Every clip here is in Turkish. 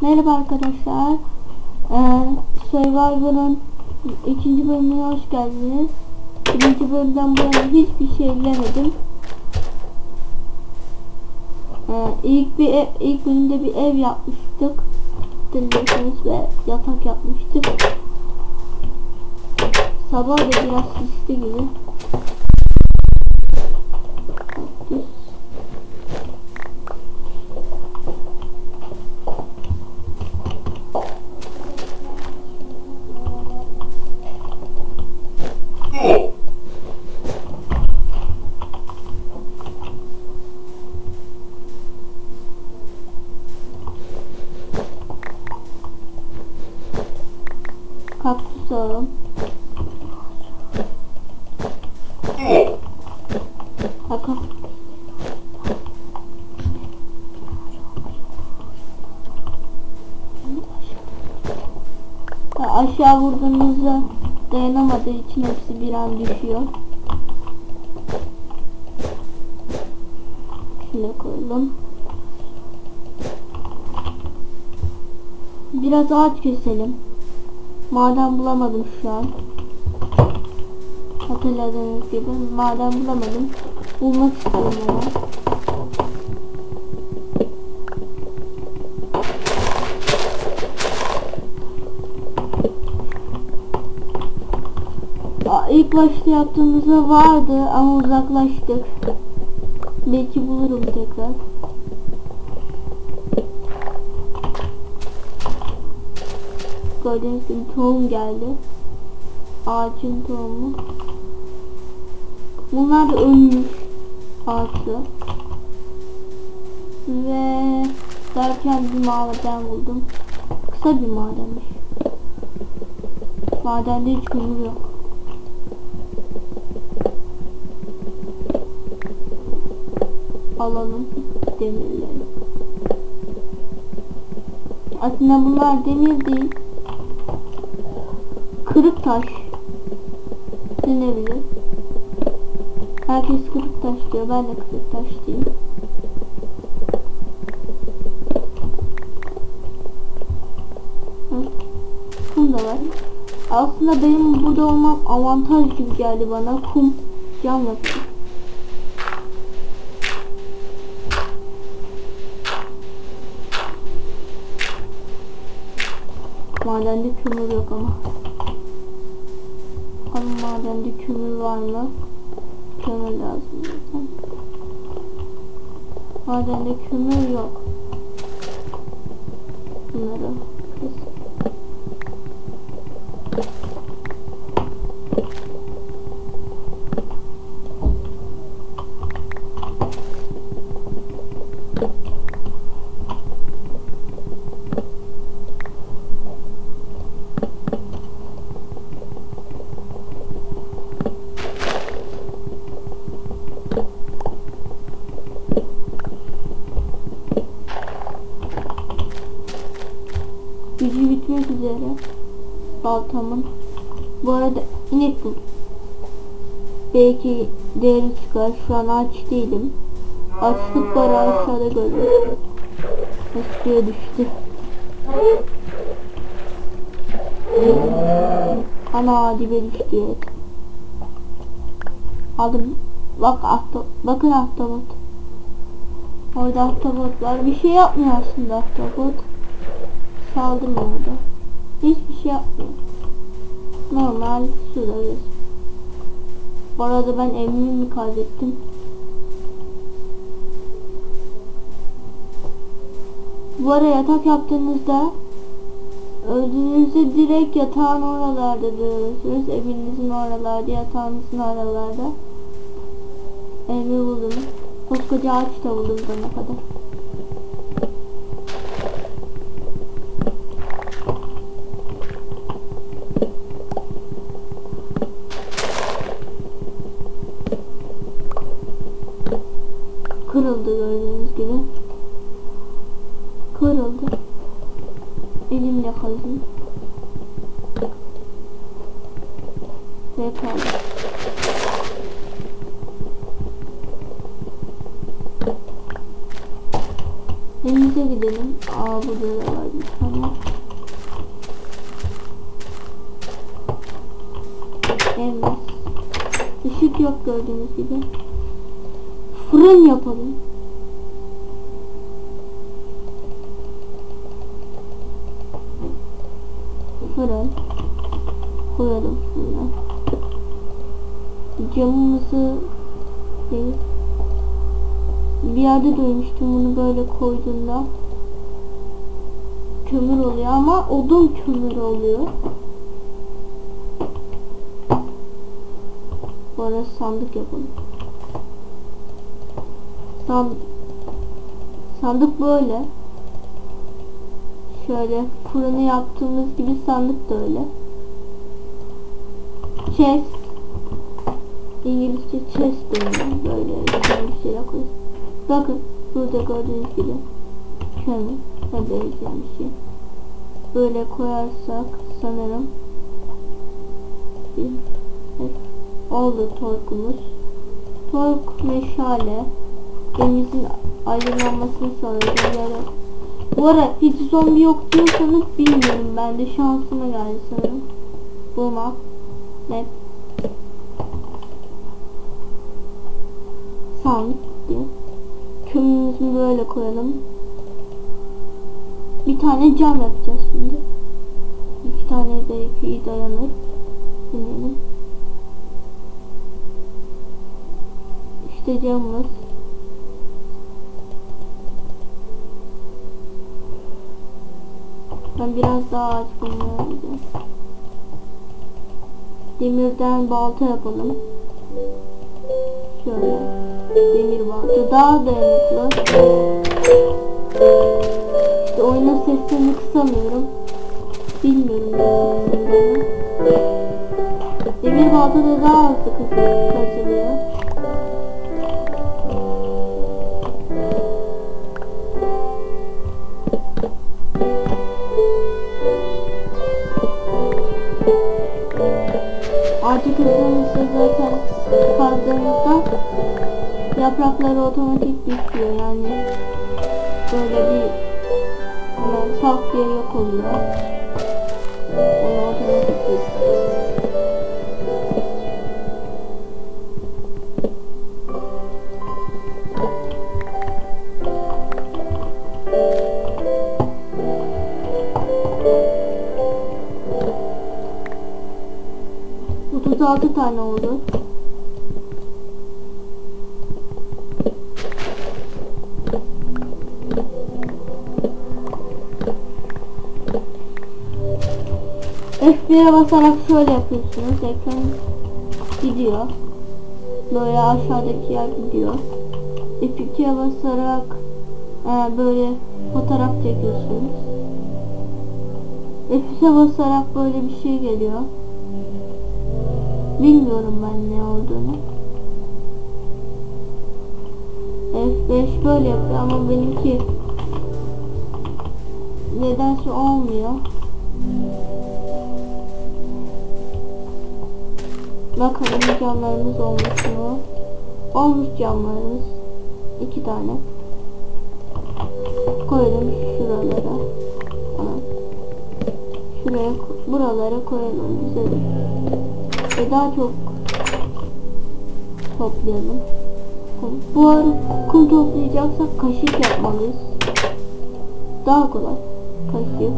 Merhaba arkadaşlar. Ee, Survivor'ın ikinci bölümüne hoş geldiniz. Birinci bölümden bu yana hiçbir şey izlemedim. Ee, ilk bir ev, ilk bölümde bir ev yapmıştık. Hatırlıyorsanız ve yatak yapmıştık. Sabah da biraz sisli gibi. Aşağı vurduğunuzda dayanamadığı için hepsi bir an düşüyor. Şöyle koyalım. Biraz ağaç keselim. Maden bulamadım şu an. Hatırladığınız gibi maden bulamadım. Bulmak istiyorum ama. Aa, İlk başta yaptığımızda vardı ama uzaklaştık. Belki bulurum tekrar. Gördüğünüz gibi tohum geldi. Ağacın tohumu. Bunlar da ölmüş ağaçlı. Ve derken bir maden buldum. Kısa bir madenmiş. Madende hiç kömür yok. Alalım demirleri. Aslında bunlar demir değil. Kırık taş denebilir. Herkes kırık taş diyor. Ben de kırık taş diyeyim. Hı. Kum da var. Aslında benim burada olmam avantaj gibi geldi bana. Kum cam yapıyor. Madende kömür yok ama. Bakalım madende kömür var mı? Kömür lazım zaten. Madende kömür yok. Bunları kes. Gücü bitmek üzere. Baltamın. Bu arada inek buldum. Belki değeri çıkar. Şu an aç değilim. Açlık var aşağıda gördüm. Suya düştü. Ana dibe düştü. Aldım. Bak ahta, bakın ahtapot. Orada ahtapot var. Bir şey yapmıyor aslında ahtapot. Saldım orada. Hiçbir şey yapmıyor. Normal suda geziyor. Bu arada ben evimi mi kaybettim? Bu ara yatak yaptığınızda öldüğünüzde direkt yatağın oralarda duruyorsunuz. Evinizin oralarda, yatağınızın oralarda. Evi buldum. Koskoca ağaç da buldum bana kadar. Evimize gidelim. Aa burada da var bir tane. Evet. Işık yok gördüğünüz gibi. Fırın yapalım. Fırın. Koyalım fırına. Camımızı değil. Bir yerde duymuştum bunu böyle koyduğunda kömür oluyor ama odun kömür oluyor. Bu arada sandık yapalım. Sandık. Sandık böyle. Şöyle fırını yaptığımız gibi sandık da öyle. Chest. İngilizce chest deniyor. Böyle bir şeyler koyuyoruz. Bakın burada gördüğünüz gibi kömür ve benzeyen bir şey. Böyle koyarsak sanırım evet, oldu torkumuz. Tork meşale denizin aydınlanmasını sağlıyor. Bu ara hiç zombi yok diyorsanız bilmiyorum ben de şansıma geldi sanırım. Bulmak. Net. Sandık diyor. Kömürümüzü böyle koyalım. Bir tane cam yapacağız şimdi. İki tane de iyi dayanır. Deneyelim. İşte camımız. Ben biraz daha ağaç bulmaya. Demirden balta yapalım. Şöyle. Demir balta daha dayanıklı. İşte oyunun sesini kısamıyorum. Bilmiyorum nasıl. Demir balta da daha hızlı kazılıyor. Ağacı kırdığımızda zaten kazdığımızda yaprakları otomatik düşüyor yani böyle bir yani tak diye yok oluyor. Onu otomatik düşüyor. Otuz altı tane oldu. F1'e basarak şöyle yapıyorsunuz. Ekran gidiyor. Böyle aşağıdaki yer gidiyor. F2'ye basarak e, böyle fotoğraf çekiyorsunuz. F3'e basarak böyle bir şey geliyor. Bilmiyorum ben ne olduğunu. F5 böyle yapıyor ama benimki nedense olmuyor. Bakalım camlarımız olmuş mu? Olmuş camlarımız. iki tane. Koydum şuralara. Şuraya, buralara koyalım güzel. Ve daha çok toplayalım. Bu ara kum toplayacaksak kaşık yapmalıyız. Daha kolay. Kaşık.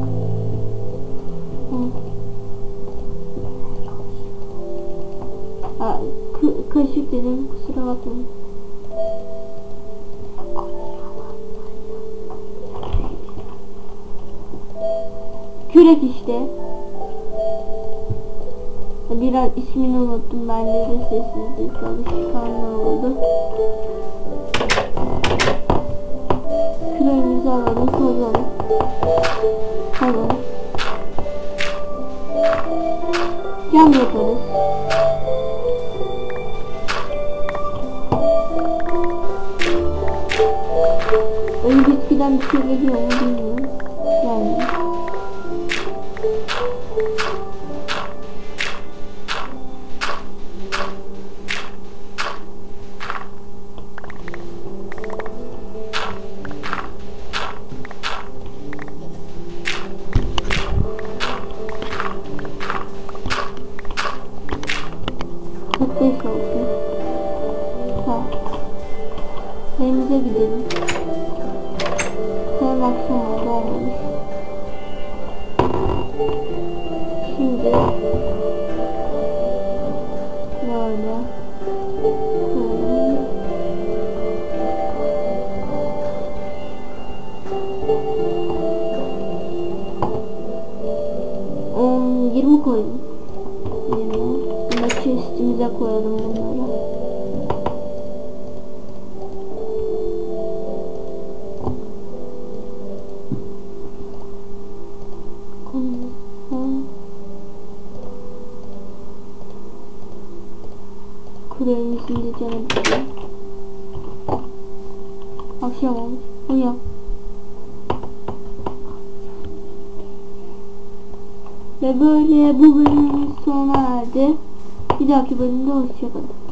Kı- kaşık dedim kusura bakmayın. Kürek işte. Biraz ismini unuttum ben de sessizlik alışkanlığı oldu. Küreğimizi alalım koyalım. Koyalım. Cam Akşam oldu olmamış. Şimdi böyle böyle On, 20 koydum. 20. Şimdi chestimize koyalım bunları. Akşam olmuş. Uyan. Ve böyle bu bölümümüz sona erdi. Bir dahaki bölümde hoşçakalın.